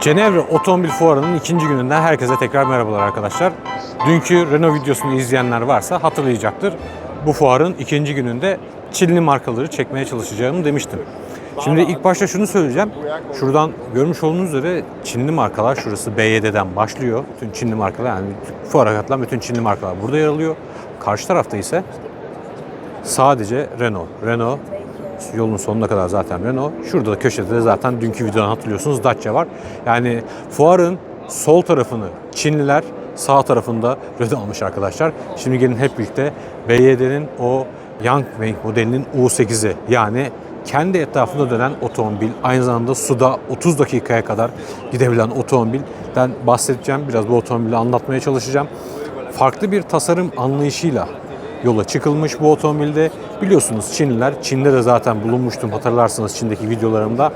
Cenevre Otomobil Fuarı'nın ikinci gününden herkese tekrar merhabalar arkadaşlar. Dünkü Renault videosunu izleyenler varsa hatırlayacaktır. Bu fuarın ikinci gününde Çinli markaları çekmeye çalışacağımı demiştim. Şimdi ilk başta şunu söyleyeceğim. Şuradan görmüş olduğunuz üzere Çinli markalar şurası BYD'den başlıyor. Bütün Çinli markalar yani fuara katılan bütün Çinli markalar burada yer alıyor. Karşı tarafta ise sadece Renault. Renault yolun sonuna kadar zaten Renault. Şurada da köşede de zaten dünkü videodan hatırlıyorsunuz Dacia var. Yani fuarın sol tarafını Çinliler, sağ tarafında Renault almış arkadaşlar. Şimdi gelin hep birlikte BYD'nin o Yangwing modelinin U8'i yani kendi etrafında dönen otomobil, aynı zamanda suda 30 dakikaya kadar gidebilen otomobilden bahsedeceğim. Biraz bu otomobili anlatmaya çalışacağım. Farklı bir tasarım anlayışıyla yola çıkılmış bu otomobilde. Biliyorsunuz Çinliler, Çin'de de zaten bulunmuştum hatırlarsınız Çin'deki videolarımda.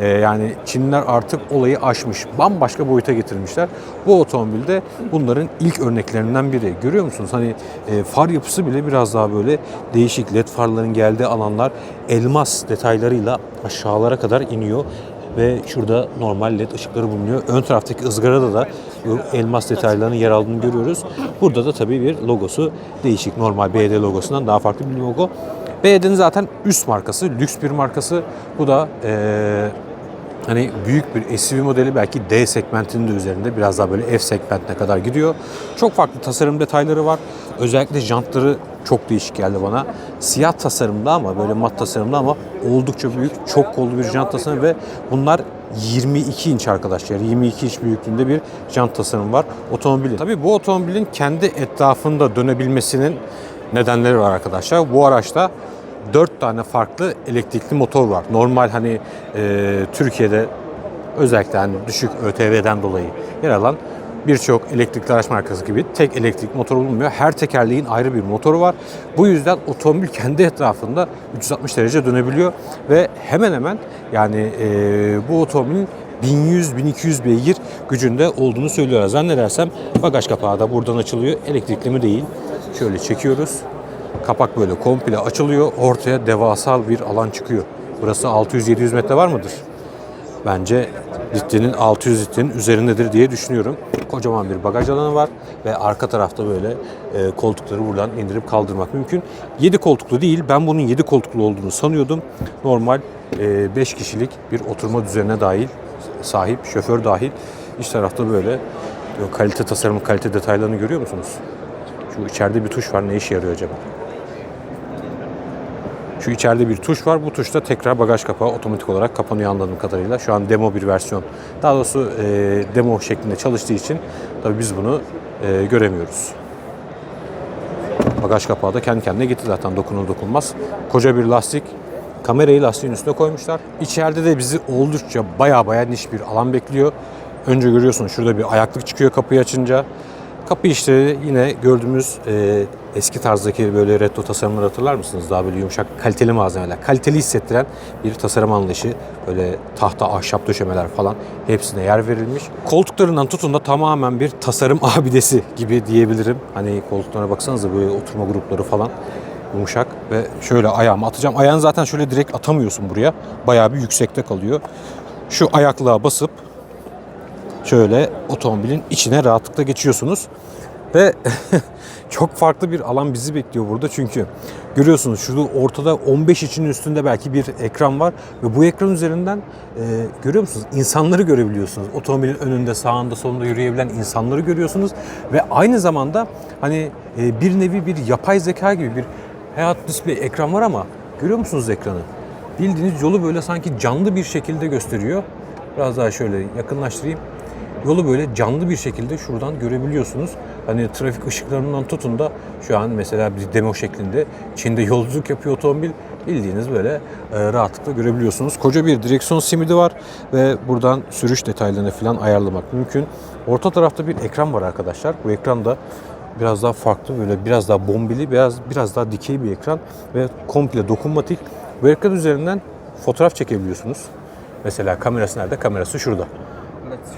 Ee, yani Çinliler artık olayı aşmış, bambaşka boyuta getirmişler. Bu otomobilde bunların ilk örneklerinden biri. Görüyor musunuz? Hani e, far yapısı bile biraz daha böyle değişik. LED farların geldiği alanlar elmas detaylarıyla aşağılara kadar iniyor ve şurada normal led ışıkları bulunuyor. Ön taraftaki ızgarada da elmas detaylarının yer aldığını görüyoruz. Burada da tabii bir logosu değişik. Normal BYD logosundan daha farklı bir logo. BYD'nin zaten üst markası, lüks bir markası. Bu da eee, hani büyük bir SUV modeli belki D segmentinin de üzerinde biraz daha böyle F segmentine kadar gidiyor. Çok farklı tasarım detayları var. Özellikle jantları çok değişik geldi bana. Siyah tasarımda ama böyle mat tasarımda ama oldukça büyük, çok kollu bir jant tasarımı ve bunlar 22 inç arkadaşlar. 22 inç büyüklüğünde bir jant tasarımı var otomobilin. Tabii bu otomobilin kendi etrafında dönebilmesinin nedenleri var arkadaşlar. Bu araçta 4 tane farklı elektrikli motor var. Normal hani e, Türkiye'de özellikle hani düşük ÖTV'den dolayı yer alan birçok elektrikli araç markası gibi tek elektrik motor bulunmuyor. Her tekerleğin ayrı bir motoru var. Bu yüzden otomobil kendi etrafında 360 derece dönebiliyor ve hemen hemen yani e, bu otomobilin 1100-1200 beygir gücünde olduğunu söylüyorlar. Zannedersem bagaj kapağı da buradan açılıyor. Elektrikli mi değil. Şöyle çekiyoruz. Kapak böyle komple açılıyor. Ortaya devasal bir alan çıkıyor. Burası 600-700 metre var mıdır? Bence litrenin 600 litrenin üzerindedir diye düşünüyorum. Kocaman bir bagaj alanı var ve arka tarafta böyle e, koltukları buradan indirip kaldırmak mümkün. 7 koltuklu değil. Ben bunun 7 koltuklu olduğunu sanıyordum. Normal 5 kişilik bir oturma düzenine dahil sahip, şoför dahil. İç tarafta böyle o kalite tasarımı, kalite detaylarını görüyor musunuz? Şu içeride bir tuş var. Ne işe yarıyor acaba? Şu içeride bir tuş var. Bu tuşta tekrar bagaj kapağı otomatik olarak kapanıyor anladığım kadarıyla. Şu an demo bir versiyon. Daha doğrusu e, demo şeklinde çalıştığı için tabii biz bunu e, göremiyoruz. Bagaj kapağı da kendi kendine gitti zaten dokunur dokunmaz. Koca bir lastik. Kamerayı lastiğin üstüne koymuşlar. İçeride de bizi oldukça baya baya niş bir alan bekliyor. Önce görüyorsunuz şurada bir ayaklık çıkıyor kapıyı açınca. Kapı işleri yine gördüğümüz e, eski tarzdaki böyle retro tasarımları hatırlar mısınız? Daha böyle yumuşak, kaliteli malzemeler, kaliteli hissettiren bir tasarım anlayışı. Böyle tahta, ahşap döşemeler falan hepsine yer verilmiş. Koltuklarından tutun da tamamen bir tasarım abidesi gibi diyebilirim. Hani koltuklara baksanıza böyle oturma grupları falan yumuşak ve şöyle ayağımı atacağım. Ayağını zaten şöyle direkt atamıyorsun buraya. Bayağı bir yüksekte kalıyor. Şu ayaklığa basıp şöyle otomobilin içine rahatlıkla geçiyorsunuz. Ve çok farklı bir alan bizi bekliyor burada çünkü görüyorsunuz şurada ortada 15 için üstünde belki bir ekran var ve bu ekran üzerinden e, görüyor musunuz? İnsanları görebiliyorsunuz. Otomobilin önünde, sağında, solunda yürüyebilen insanları görüyorsunuz ve aynı zamanda hani e, bir nevi bir yapay zeka gibi bir hayat display ekran var ama görüyor musunuz ekranı? Bildiğiniz yolu böyle sanki canlı bir şekilde gösteriyor. Biraz daha şöyle yakınlaştırayım yolu böyle canlı bir şekilde şuradan görebiliyorsunuz. Hani trafik ışıklarından tutun da şu an mesela bir demo şeklinde Çin'de yolculuk yapıyor otomobil. Bildiğiniz böyle e, rahatlıkla görebiliyorsunuz. Koca bir direksiyon simidi var ve buradan sürüş detaylarını falan ayarlamak mümkün. Orta tarafta bir ekran var arkadaşlar. Bu ekran da biraz daha farklı böyle biraz daha bombili biraz biraz daha dikey bir ekran ve komple dokunmatik. Bu ekran üzerinden fotoğraf çekebiliyorsunuz. Mesela kamerası nerede? Kamerası şurada.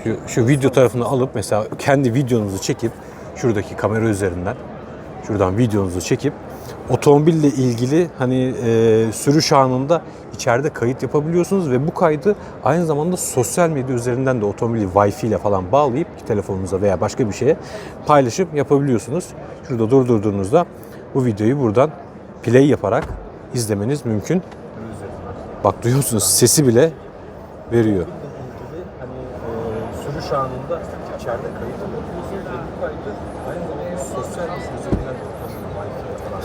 Şu, şu video tarafını alıp mesela kendi videonuzu çekip şuradaki kamera üzerinden şuradan videonuzu çekip otomobille ilgili hani e, sürüş anında içeride kayıt yapabiliyorsunuz ve bu kaydı aynı zamanda sosyal medya üzerinden de otomobili Wi-Fi ile falan bağlayıp telefonunuza veya başka bir şeye paylaşıp yapabiliyorsunuz. Şurada durdurduğunuzda bu videoyu buradan play yaparak izlemeniz mümkün. Bak duyuyor musunuz? Sesi bile veriyor. Sürüş anında içeride kayıt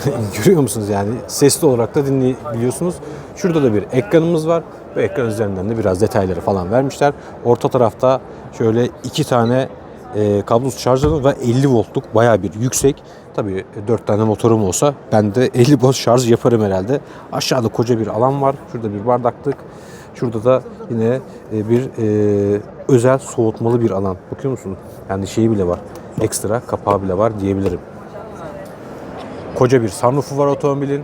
ve Görüyor musunuz yani sesli olarak da dinleyebiliyorsunuz. Şurada da bir ekranımız var. Bu ekran üzerinden de biraz detayları falan vermişler. Orta tarafta şöyle iki tane e, kablosuz şarjörü ve 50 voltluk bayağı bir yüksek. Tabii 4 tane motorum olsa ben de 50 volt şarj yaparım herhalde. Aşağıda koca bir alan var. Şurada bir bardaklık. Şurada da yine e, bir e, özel soğutmalı bir alan. Bakıyor musunuz? Yani şeyi bile var. Ekstra kapağı bile var diyebilirim. Koca bir sunroofu var otomobilin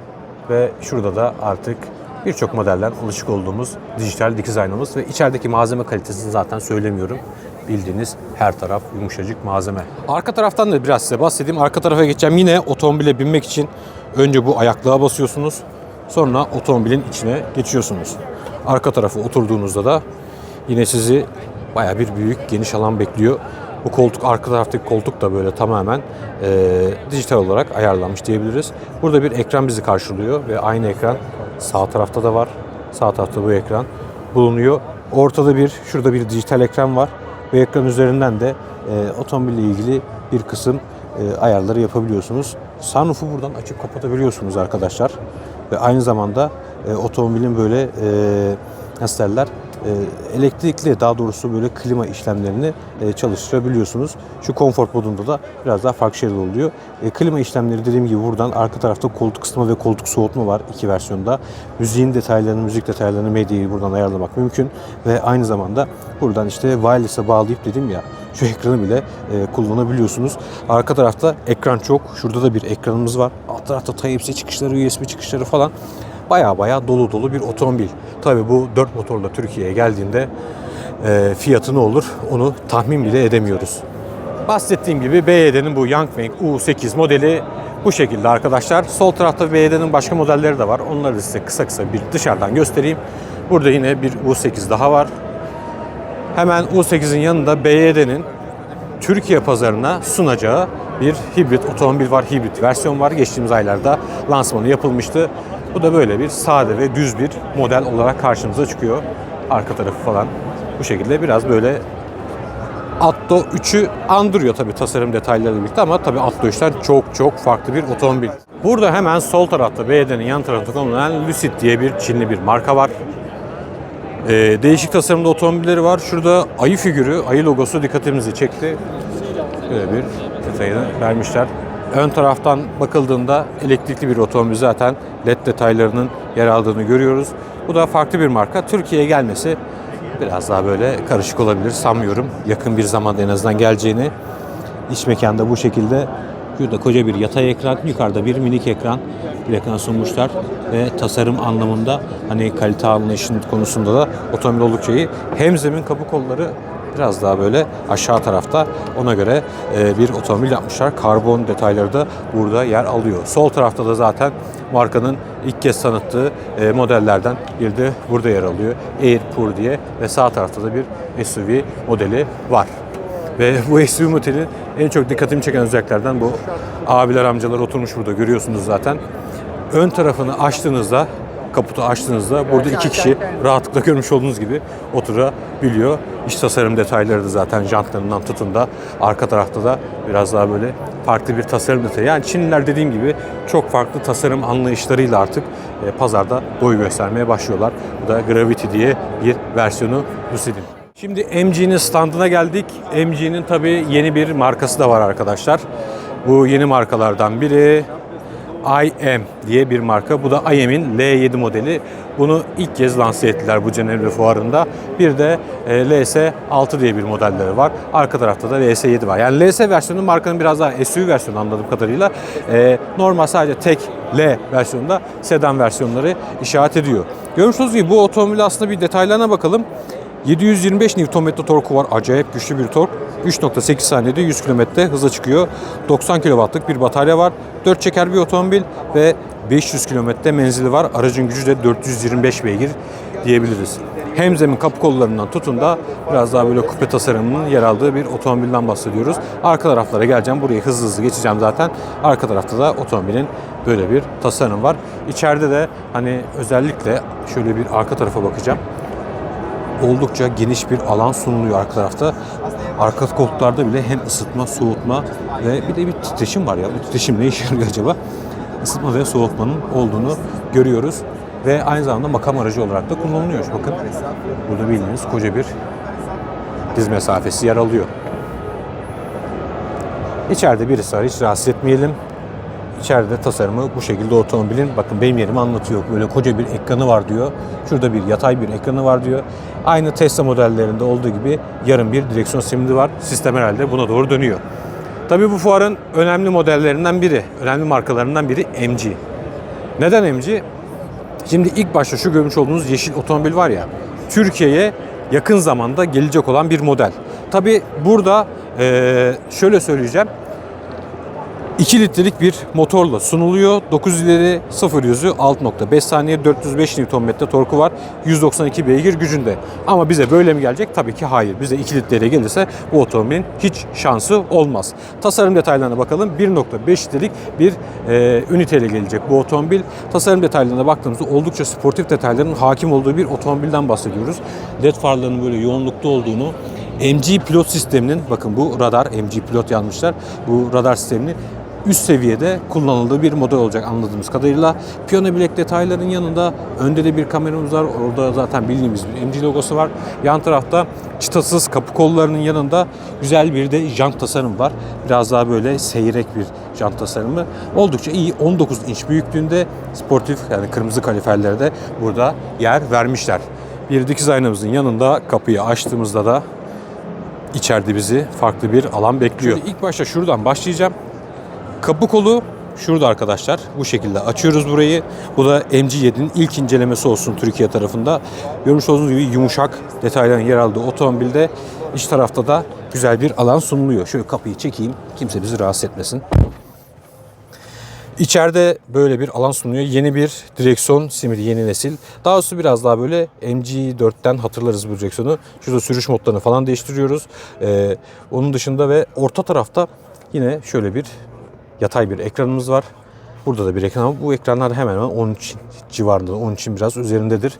ve şurada da artık birçok modelden alışık olduğumuz dijital dikiz aynamız ve içerideki malzeme kalitesini zaten söylemiyorum. Bildiğiniz her taraf yumuşacık malzeme. Arka taraftan da biraz size bahsedeyim. Arka tarafa geçeceğim. Yine otomobile binmek için önce bu ayaklığa basıyorsunuz. Sonra otomobilin içine geçiyorsunuz. Arka tarafa oturduğunuzda da yine sizi baya bir büyük geniş alan bekliyor. Bu koltuk arka taraftaki koltuk da böyle tamamen e, dijital olarak ayarlanmış diyebiliriz. Burada bir ekran bizi karşılıyor ve aynı ekran sağ tarafta da var. Sağ tarafta bu ekran bulunuyor. Ortada bir şurada bir dijital ekran var. Bu ekran üzerinden de e, otomobille ilgili bir kısım e, ayarları yapabiliyorsunuz. Sunroof'u buradan açıp kapatabiliyorsunuz arkadaşlar. Ve aynı zamanda e, otomobilin böyle e, nasıl derler elektrikli daha doğrusu böyle klima işlemlerini e, çalıştırabiliyorsunuz. Şu konfor modunda da biraz daha farklı şeyler oluyor. E, klima işlemleri dediğim gibi buradan arka tarafta koltuk ısıtma ve koltuk soğutma var iki versiyonda. Müziğin detaylarını, müzik detaylarını, medyayı buradan ayarlamak mümkün ve aynı zamanda buradan işte wireless'a bağlayıp dedim ya şu ekranı bile e, kullanabiliyorsunuz. Arka tarafta ekran çok. Şurada da bir ekranımız var. Alt tarafta Type-C çıkışları, USB çıkışları falan baya baya dolu dolu bir otomobil. Tabii bu 4 motorla Türkiye'ye geldiğinde e, fiyatı ne olur onu tahmin bile edemiyoruz. Bahsettiğim gibi BYD'nin bu Yangwing U8 modeli bu şekilde arkadaşlar. Sol tarafta BYD'nin başka modelleri de var. Onları size kısa kısa bir dışarıdan göstereyim. Burada yine bir U8 daha var. Hemen U8'in yanında BYD'nin Türkiye pazarına sunacağı bir hibrit otomobil var, hibrit versiyon var. Geçtiğimiz aylarda lansmanı yapılmıştı. Bu da böyle bir sade ve düz bir model olarak karşımıza çıkıyor. Arka tarafı falan bu şekilde biraz böyle Atto 3'ü andırıyor tabii tasarım detaylarıyla birlikte ama tabii Atto 3'ten çok çok farklı bir otomobil. Burada hemen sol tarafta BYD'nin yan tarafında konulanan Lucid diye bir Çinli bir marka var. Ee, değişik tasarımda otomobilleri var. Şurada ayı figürü, ayı logosu dikkatimizi çekti. Böyle bir detayını vermişler. Ön taraftan bakıldığında elektrikli bir otomobil zaten LED detaylarının yer aldığını görüyoruz. Bu da farklı bir marka. Türkiye'ye gelmesi biraz daha böyle karışık olabilir sanmıyorum. Yakın bir zamanda en azından geleceğini. İç mekanda bu şekilde Şurada koca bir yatay ekran, yukarıda bir minik ekran ekran sunmuşlar ve tasarım anlamında hani kalite anlayışının konusunda da otomobil oldukça iyi. Hem zemin kapı kolları biraz daha böyle aşağı tarafta ona göre e, bir otomobil yapmışlar. Karbon detayları da burada yer alıyor. Sol tarafta da zaten markanın ilk kez tanıttığı e, modellerden bir de burada yer alıyor. Air diye ve sağ tarafta da bir SUV modeli var. Ve bu SUV modelin en çok dikkatimi çeken özelliklerden bu abiler amcalar oturmuş burada görüyorsunuz zaten. Ön tarafını açtığınızda kaputu açtığınızda burada iki kişi rahatlıkla görmüş olduğunuz gibi oturabiliyor. İç tasarım detayları da zaten jantlarından tutun da arka tarafta da biraz daha böyle farklı bir tasarım detayı. Yani Çinliler dediğim gibi çok farklı tasarım anlayışlarıyla artık e, pazarda boy göstermeye başlıyorlar. Bu da Gravity diye bir versiyonu Lucid'in. Şimdi MG'nin standına geldik. MG'nin tabii yeni bir markası da var arkadaşlar. Bu yeni markalardan biri IM diye bir marka. Bu da IM'in L7 modeli. Bunu ilk kez lanse ettiler bu Cenevre fuarında. Bir de e, LS6 diye bir modelleri var. Arka tarafta da LS7 var. Yani LS versiyonu markanın biraz daha SUV versiyonu anladığım kadarıyla. E, normal sadece tek L versiyonunda sedan versiyonları işaret ediyor. Görmüş olduğunuz gibi bu otomobil aslında bir detaylarına bakalım. 725 Nm torku var. Acayip güçlü bir tork. 3.8 saniyede 100 km hıza çıkıyor. 90 kW'lık bir batarya var. 4 çeker bir otomobil ve 500 kilometre menzili var. Aracın gücü de 425 beygir diyebiliriz. Hem zemin kapı kollarından tutun da biraz daha böyle kupe tasarımının yer aldığı bir otomobilden bahsediyoruz. Arka taraflara geleceğim. Burayı hızlı hızlı geçeceğim zaten. Arka tarafta da otomobilin böyle bir tasarım var. İçeride de hani özellikle şöyle bir arka tarafa bakacağım oldukça geniş bir alan sunuluyor arka tarafta. Arka koltuklarda bile hem ısıtma, soğutma ve bir de bir titreşim var ya. Bu titreşim ne işe yarıyor acaba? Isıtma ve soğutmanın olduğunu görüyoruz. Ve aynı zamanda makam aracı olarak da kullanılıyor. Bakın burada bildiğiniz koca bir diz mesafesi yer alıyor. İçeride birisi var hiç rahatsız etmeyelim. İçeride tasarımı bu şekilde otomobilin bakın benim yerimi anlatıyor. Böyle koca bir ekranı var diyor. Şurada bir yatay bir ekranı var diyor. Aynı Tesla modellerinde olduğu gibi yarım bir direksiyon sistemi var. Sistem herhalde buna doğru dönüyor. Tabii bu fuarın önemli modellerinden biri, önemli markalarından biri MG. Neden MG? Şimdi ilk başta şu görmüş olduğunuz yeşil otomobil var ya, Türkiye'ye yakın zamanda gelecek olan bir model. Tabii burada şöyle söyleyeceğim. 2 litrelik bir motorla sunuluyor. 9 ileri 0 yüzü 6.5 saniye 405 Nm torku var. 192 beygir gücünde. Ama bize böyle mi gelecek? Tabii ki hayır. Bize 2 litreyle gelirse bu otomobilin hiç şansı olmaz. Tasarım detaylarına bakalım. 1.5 litrelik bir e, üniteyle gelecek bu otomobil. Tasarım detaylarına baktığımızda oldukça sportif detayların hakim olduğu bir otomobilden bahsediyoruz. LED farlarının böyle yoğunlukta olduğunu MG pilot sisteminin bakın bu radar MG pilot yazmışlar. Bu radar sistemini üst seviyede kullanıldığı bir model olacak anladığımız kadarıyla. Piyano bilek detayların yanında önde de bir kameramız var. Orada zaten bildiğimiz bir MG logosu var. Yan tarafta çıtasız kapı kollarının yanında güzel bir de jant tasarım var. Biraz daha böyle seyrek bir jant tasarımı. Oldukça iyi. 19 inç büyüklüğünde sportif yani kırmızı kaliferlere de burada yer vermişler. Bir dikiz aynamızın yanında kapıyı açtığımızda da içeride bizi farklı bir alan bekliyor. ilk başta şuradan başlayacağım. Kapı kolu şurada arkadaşlar. Bu şekilde açıyoruz burayı. Bu da MG7'nin ilk incelemesi olsun Türkiye tarafında. Görmüş olduğunuz gibi yumuşak detayların yer aldığı otomobilde iç tarafta da güzel bir alan sunuluyor. Şöyle kapıyı çekeyim. Kimse bizi rahatsız etmesin. İçeride böyle bir alan sunuyor. Yeni bir direksiyon simidi, yeni nesil. Daha doğrusu biraz daha böyle MG4'ten hatırlarız bu direksiyonu. Şurada sürüş modlarını falan değiştiriyoruz. Ee, onun dışında ve orta tarafta yine şöyle bir yatay bir ekranımız var. Burada da bir ekran ama bu ekranlar hemen hemen 13 civarında, 13'in biraz üzerindedir.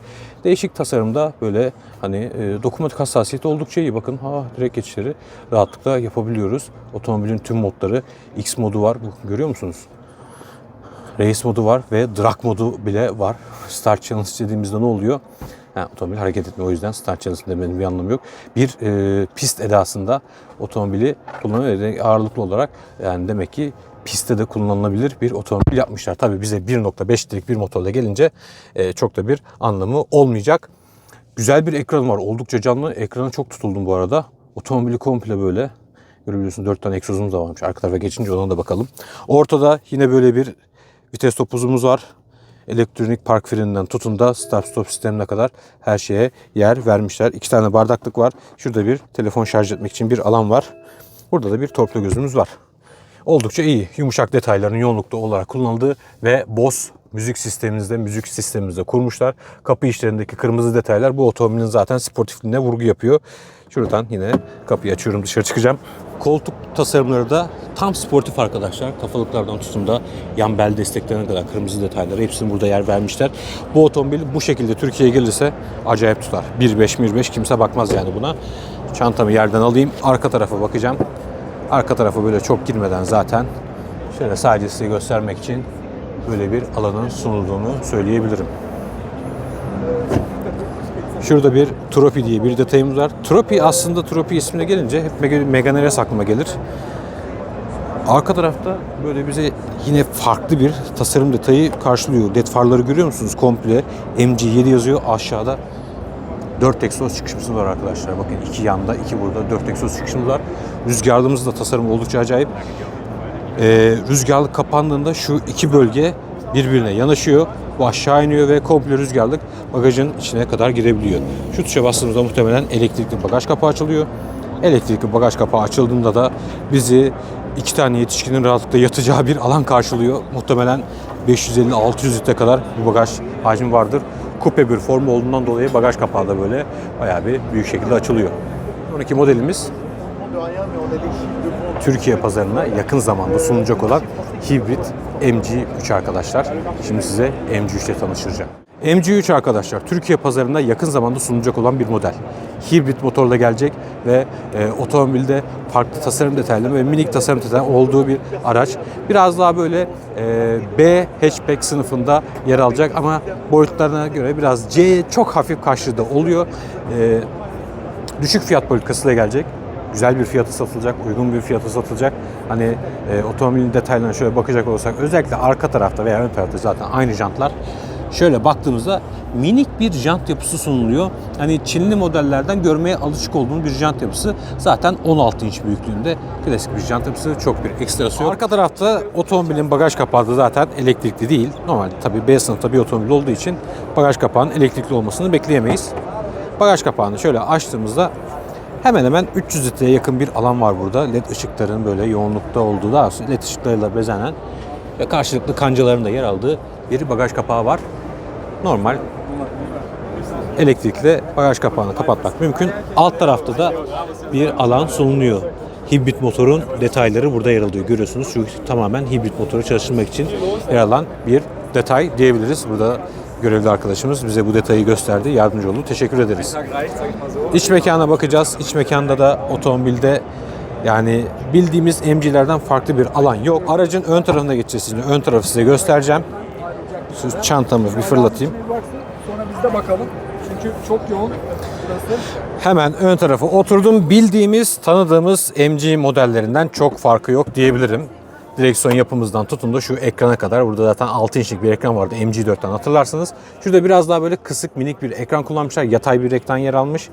Değişik tasarımda böyle hani e, dokunmatik hassasiyeti oldukça iyi. Bakın ha direkt geçişleri rahatlıkla yapabiliyoruz. Otomobilin tüm modları X modu var. Bu görüyor musunuz? Race modu var ve drag modu bile var. Start challenge dediğimizde ne oluyor? Ha, otomobil hareket etmiyor o yüzden start challenge demenin bir anlamı yok. Bir e, pist edasında otomobili kullanıyor ağırlıklı olarak yani demek ki pistte de kullanılabilir bir otomobil yapmışlar. Tabii bize 1.5 litrelik bir motorla gelince e, çok da bir anlamı olmayacak. Güzel bir ekran var. Oldukça canlı. Ekrana çok tutuldum bu arada. Otomobili komple böyle. Görebiliyorsun 4 tane egzozumuz da varmış. Arka tarafa geçince ona da bakalım. Ortada yine böyle bir vites topuzumuz var. Elektronik park freninden tutun da start stop sistemine kadar her şeye yer vermişler. İki tane bardaklık var. Şurada bir telefon şarj etmek için bir alan var. Burada da bir torpido gözümüz var. Oldukça iyi. Yumuşak detayların yoğunlukta olarak kullanıldığı ve Bose müzik sistemimizde, müzik sistemimizde kurmuşlar. Kapı işlerindeki kırmızı detaylar bu otomobilin zaten sportifliğine vurgu yapıyor. Şuradan yine kapıyı açıyorum dışarı çıkacağım. Koltuk tasarımları da tam sportif arkadaşlar. Kafalıklardan tutun da yan bel desteklerine kadar kırmızı detayları hepsini burada yer vermişler. Bu otomobil bu şekilde Türkiye'ye gelirse acayip tutar. 1.5 1.5 kimse bakmaz yani buna. Çantamı yerden alayım. Arka tarafa bakacağım. Arka tarafa böyle çok girmeden zaten şöyle sadece size göstermek için böyle bir alanın sunulduğunu söyleyebilirim. Şurada bir Tropi diye bir detayımız var. Tropi aslında Tropi ismine gelince hep Meg- Megane RS aklıma gelir. Arka tarafta böyle bize yine farklı bir tasarım detayı karşılıyor. LED farları görüyor musunuz? Komple MG7 yazıyor aşağıda. 4 egzoz çıkışımız var arkadaşlar. Bakın iki yanda, iki burada 4 egzoz çıkışımız var. Rüzgarlığımız da tasarım oldukça acayip. Ee, rüzgarlık kapandığında şu iki bölge birbirine yanaşıyor. Bu aşağı iniyor ve komple rüzgarlık bagajın içine kadar girebiliyor. Şu tuşa bastığımızda muhtemelen elektrikli bagaj kapağı açılıyor. Elektrikli bagaj kapağı açıldığında da bizi iki tane yetişkinin rahatlıkla yatacağı bir alan karşılıyor. Muhtemelen 550-600 litre kadar bir bagaj hacmi vardır. Kupe bir form olduğundan dolayı bagaj kapağı da böyle bayağı bir büyük şekilde açılıyor. Sonraki modelimiz Türkiye pazarına yakın zamanda sunulacak olan hibrit MG3 arkadaşlar. Şimdi size MG3 ile tanıştıracağım. MG3 arkadaşlar Türkiye pazarında yakın zamanda sunulacak olan bir model. Hibrit motorla gelecek ve e, otomobilde farklı tasarım detayları ve minik tasarım detayları olduğu bir araç. Biraz daha böyle e, B hatchback sınıfında yer alacak ama boyutlarına göre biraz C çok hafif karşıda oluyor. E, düşük fiyat politikasıyla gelecek. Güzel bir fiyatı satılacak, uygun bir fiyatı satılacak. Hani e, otomobilin detaylarına şöyle bakacak olursak özellikle arka tarafta veya ön tarafta zaten aynı jantlar. Şöyle baktığımızda minik bir jant yapısı sunuluyor. Hani Çinli modellerden görmeye alışık olduğumuz bir jant yapısı. Zaten 16 inç büyüklüğünde klasik bir jant yapısı. Çok bir ekstrası yok. Arka tarafta otomobilin bagaj kapağı da zaten elektrikli değil. Normal tabii B sınıfta bir otomobil olduğu için bagaj kapağının elektrikli olmasını bekleyemeyiz. Bagaj kapağını şöyle açtığımızda hemen hemen 300 litreye yakın bir alan var burada. LED ışıkların böyle yoğunlukta olduğu daha LED ışıklarıyla bezenen ve karşılıklı kancaların da yer aldığı bir bagaj kapağı var. Normal elektrikli bagaj kapağını kapatmak mümkün. Alt tarafta da bir alan sunuluyor. Hibrit motorun detayları burada yer alıyor. Görüyorsunuz şu tamamen hibrit motoru çalıştırmak için yer alan bir detay diyebiliriz. Burada görevli arkadaşımız bize bu detayı gösterdi, yardımcı oldu. Teşekkür ederiz. İç mekana bakacağız. İç mekanda da otomobilde yani bildiğimiz MG'lerden farklı bir alan yok. Aracın ön tarafına geçeceğiz şimdi. Ön tarafı size göstereceğim. Şu çantamı bir fırlatayım. Sonra biz de bakalım. Çünkü çok yoğun burası. Hemen ön tarafa oturdum. Bildiğimiz, tanıdığımız MG modellerinden çok farkı yok diyebilirim. Direksiyon yapımızdan tutun da şu ekrana kadar. Burada zaten 6 inçlik bir ekran vardı MG4'ten hatırlarsınız. Şurada biraz daha böyle kısık minik bir ekran kullanmışlar. Yatay bir ekran yer almış.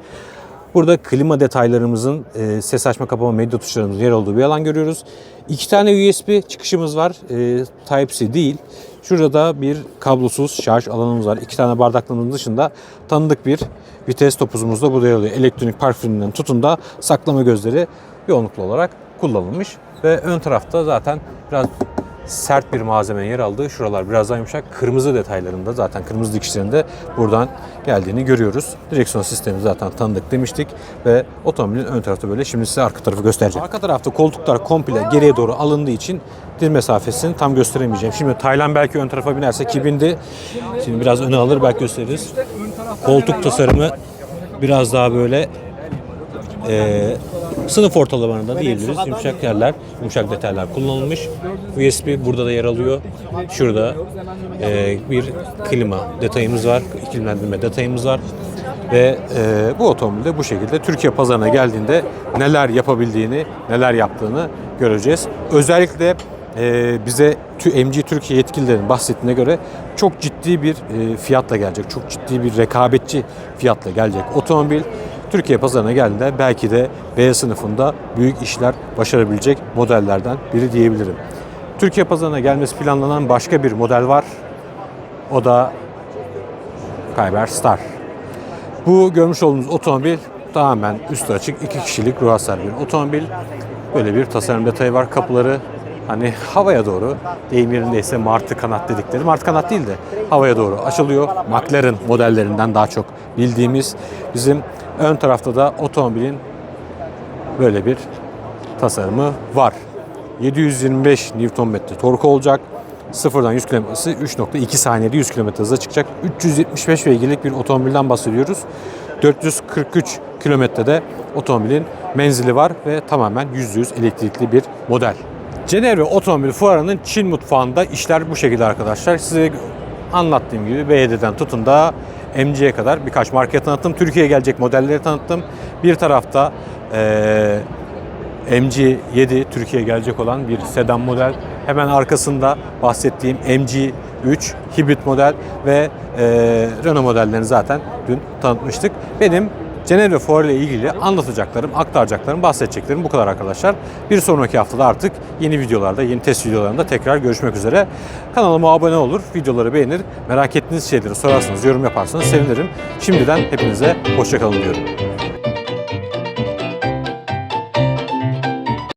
Burada klima detaylarımızın, e, ses açma kapama medya tuşlarımızın yer olduğu bir alan görüyoruz. İki tane USB çıkışımız var. E, Type-C değil. Şurada bir kablosuz şarj alanımız var. İki tane bardaklığımız dışında tanıdık bir vites topuzumuz da burada yer alıyor. Elektronik park freninden tutun da saklama gözleri yoğunluklu olarak kullanılmış. Ve ön tarafta zaten biraz sert bir malzemenin yer aldığı şuralar biraz daha yumuşak. Kırmızı detaylarında zaten kırmızı dikişlerinde buradan geldiğini görüyoruz. Direksiyon sistemi zaten tanıdık demiştik ve otomobilin ön tarafta böyle. Şimdi size arka tarafı göstereceğim. Arka tarafta koltuklar komple geriye doğru alındığı için dil mesafesini tam gösteremeyeceğim. Şimdi Taylan belki ön tarafa binerse ki bindi. Şimdi biraz öne alır belki gösteririz. Koltuk tasarımı biraz daha böyle e, sınıf ortalamalarında diyebiliriz. Yumuşak yerler, yumuşak detaylar kullanılmış. USB burada da yer alıyor. Şurada e, bir klima detayımız var, iklimlendirme detayımız var. Ve e, bu otomobilde bu şekilde Türkiye pazarına geldiğinde neler yapabildiğini, neler yaptığını göreceğiz. Özellikle e, bize MG Türkiye yetkililerin bahsettiğine göre çok ciddi bir e, fiyatla gelecek. Çok ciddi bir rekabetçi fiyatla gelecek otomobil. Türkiye pazarına geldiğinde belki de B sınıfında büyük işler başarabilecek modellerden biri diyebilirim. Türkiye pazarına gelmesi planlanan başka bir model var. O da Kyber Star. Bu görmüş olduğunuz otomobil tamamen üstü açık iki kişilik ruh hasar bir otomobil. Böyle bir tasarım detayı var. Kapıları hani havaya doğru deyim yerindeyse martı kanat dedikleri martı kanat değil de havaya doğru açılıyor. McLaren modellerinden daha çok bildiğimiz bizim ön tarafta da otomobilin böyle bir tasarımı var. 725 Nm torku olacak. Sıfırdan 100 km 3.2 saniyede 100 km hıza çıkacak. 375 beygirlik bir otomobilden bahsediyoruz. 443 kilometrede otomobilin menzili var ve tamamen %100 elektrikli bir model. Cenevre Otomobil Fuarı'nın Çin mutfağında işler bu şekilde arkadaşlar. Size anlattığım gibi B7'den tutun da MG'ye kadar birkaç marka tanıttım. Türkiye'ye gelecek modelleri tanıttım. Bir tarafta eee MG7 Türkiye'ye gelecek olan bir sedan model. Hemen arkasında bahsettiğim MG3 hibrit model ve e, Renault modellerini zaten dün tanıtmıştık. Benim Cenevre Fuarı ile ilgili anlatacaklarım, aktaracaklarım, bahsedeceklerim bu kadar arkadaşlar. Bir sonraki haftada artık yeni videolarda, yeni test videolarında tekrar görüşmek üzere. Kanalıma abone olur, videoları beğenir, merak ettiğiniz şeyleri sorarsanız, yorum yaparsanız sevinirim. Şimdiden hepinize hoşçakalın diyorum.